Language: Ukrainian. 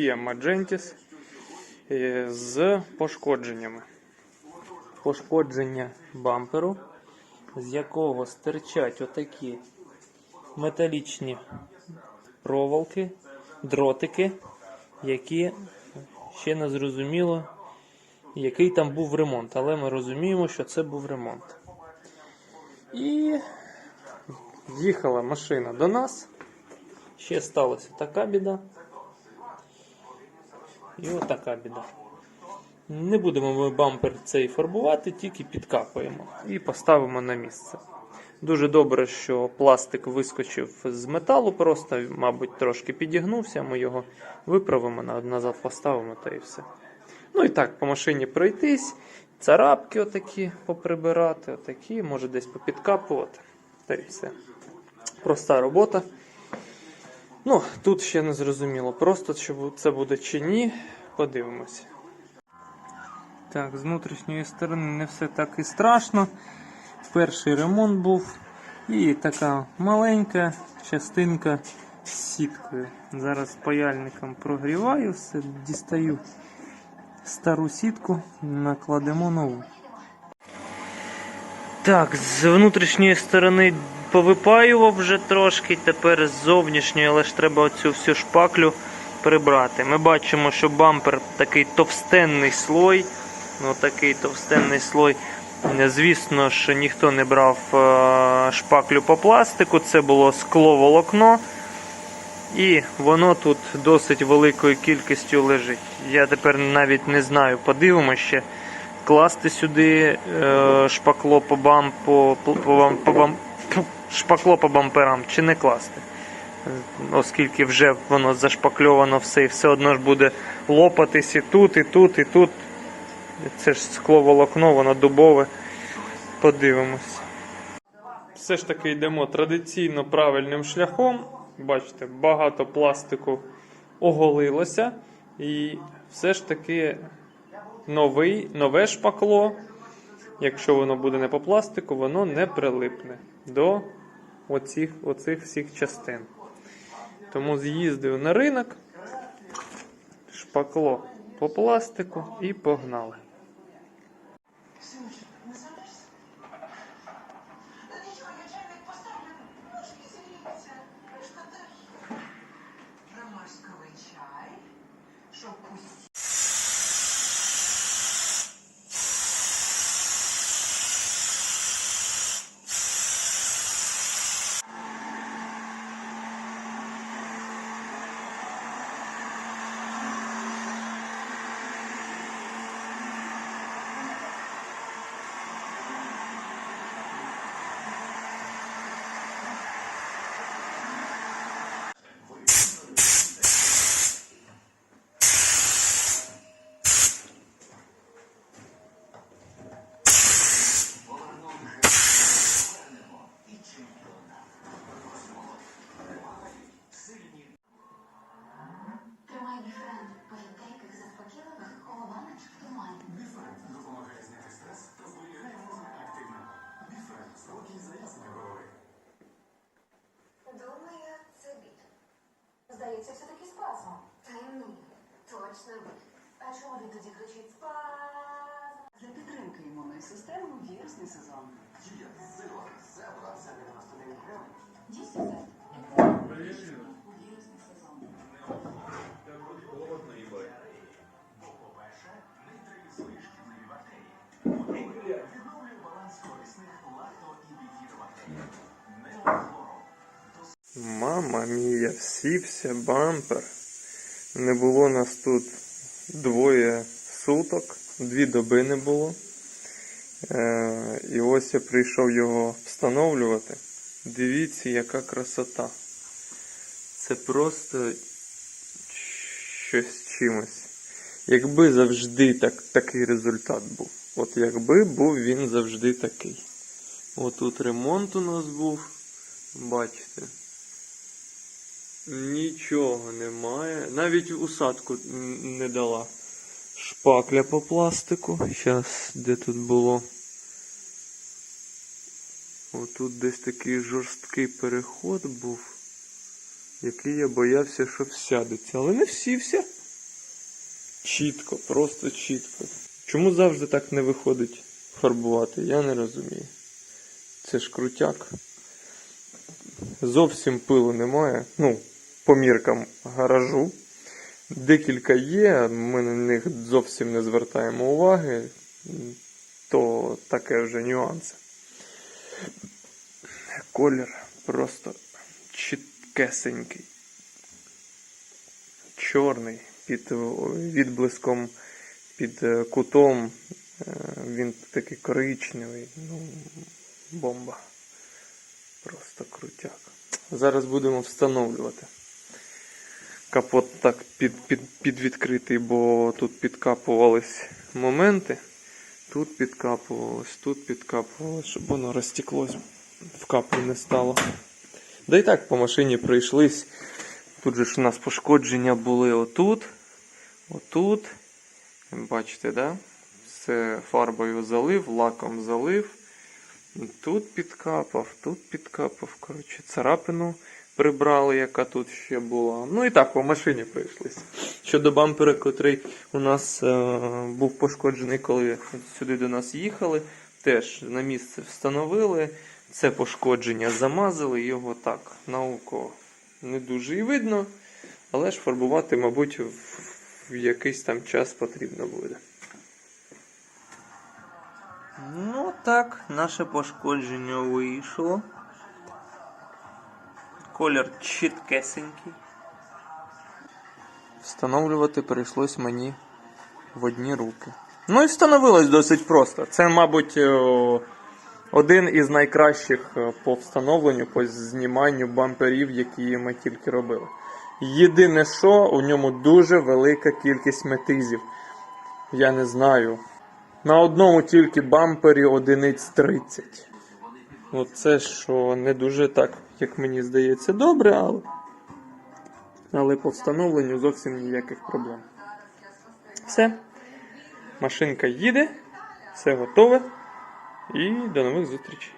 Kia Magentis е, з пошкодженнями. Пошкодження бамперу, з якого стирчать отакі металічні проволоки, дротики, які ще не зрозуміло, який там був ремонт. Але ми розуміємо, що це був ремонт. І їхала машина до нас. Ще сталася така біда. І отака біда. Не будемо ми бампер цей фарбувати, тільки підкапаємо і поставимо на місце. Дуже добре, що пластик вискочив з металу, просто, мабуть, трошки підігнувся. Ми його виправимо, назад поставимо та і все. Ну і так, по машині пройтись, царапки отакі поприбирати, отакі, може десь попідкапувати. Та і все. Проста робота. Ну, тут ще не зрозуміло. Просто чи це буде чи ні, подивимося. Так, з внутрішньої сторони не все так і страшно. Перший ремонт був. І така маленька частинка з сіткою. Зараз паяльником прогріваю, все дістаю стару сітку, накладемо нову. Так, з внутрішньої сторони повипаював вже трошки, тепер з зовнішньої, але ж треба оцю всю шпаклю прибрати. Ми бачимо, що бампер такий товстенний слой. Ну, такий товстенний слой. Звісно ж, ніхто не брав е, шпаклю по пластику, це було скло волокно. І воно тут досить великою кількістю лежить. Я тепер навіть не знаю, подивимося ще. Класти сюди е, шпакло по бам, по, бам- по бам, шпакло по бамперам чи не класти. Е, Оскільки вже воно зашпакльовано все і все одно ж буде лопатись і тут, і тут, і тут. Це ж скло волокно, воно дубове. Подивимось. Все ж таки йдемо традиційно правильним шляхом. Бачите, багато пластику оголилося. І все ж таки новий, нове шпакло, якщо воно буде не по пластику, воно не прилипне до оцих, оцих всіх частин. Тому з'їздив на ринок, шпакло по пластику і погнали. Здається, все-таки спазм. Та й ні, точно. Біль. А чому він тоді кричить спазм? для підтримки імунної системи у вірусний сезон. Дійсно, У вірусний сезон. Мама мія, всівся бампер. Не було нас тут двоє суток, дві доби не було. Е, і ось я прийшов його встановлювати. Дивіться, яка красота. Це просто щось чимось. Якби завжди так, такий результат був. От якби був він завжди такий. Отут ремонт у нас був. Бачите. Нічого немає. Навіть усадку не дала. Шпакля по пластику. Зараз де тут було. Отут десь такий жорсткий переход був, який я боявся, що всядеться. Але не всівся. Чітко, просто чітко. Чому завжди так не виходить фарбувати? Я не розумію. Це ж крутяк. Зовсім пилу немає. Ну, по міркам гаражу. Декілька є, ми на них зовсім не звертаємо уваги, то таке вже нюанси. Колір просто чіткесенький. Чорний під відблиском, під е, кутом. Е, Він такий коричневий. Ну, бомба. Просто крутяк. Зараз будемо встановлювати. Капот так під, під, підвідкритий, бо тут підкапувались моменти. Тут підкапувалось, тут підкапувалось, щоб воно розтеклось, в каплі не стало. Да і так по машині пройшлись. Тут же ж у нас пошкодження були отут, отут. Бачите, да? Все фарбою залив, лаком залив. Тут підкапав, тут підкапав. Коротше, царапину прибрали, яка тут ще була. Ну і так по машині прийшлись. Щодо бампера, котрий у нас е, був пошкоджений, коли сюди до нас їхали, теж на місце встановили. Це пошкодження замазали, його так на око не дуже і видно, але ж фарбувати, мабуть, в, якийсь там час потрібно буде. Ну так, наше пошкодження вийшло. Колір чіткесенький. Встановлювати прийшлось мені в одні руки. Ну і встановилось досить просто. Це, мабуть, один із найкращих е, по встановленню, по зніманню бамперів, які ми тільки робили. Єдине, що у ньому дуже велика кількість метизів. Я не знаю. На одному тільки бампері одиниць 30. Оце що не дуже так, як мені здається, добре, але, але по встановленню зовсім ніяких проблем. Все. Машинка їде, все готове. І до нових зустрічей.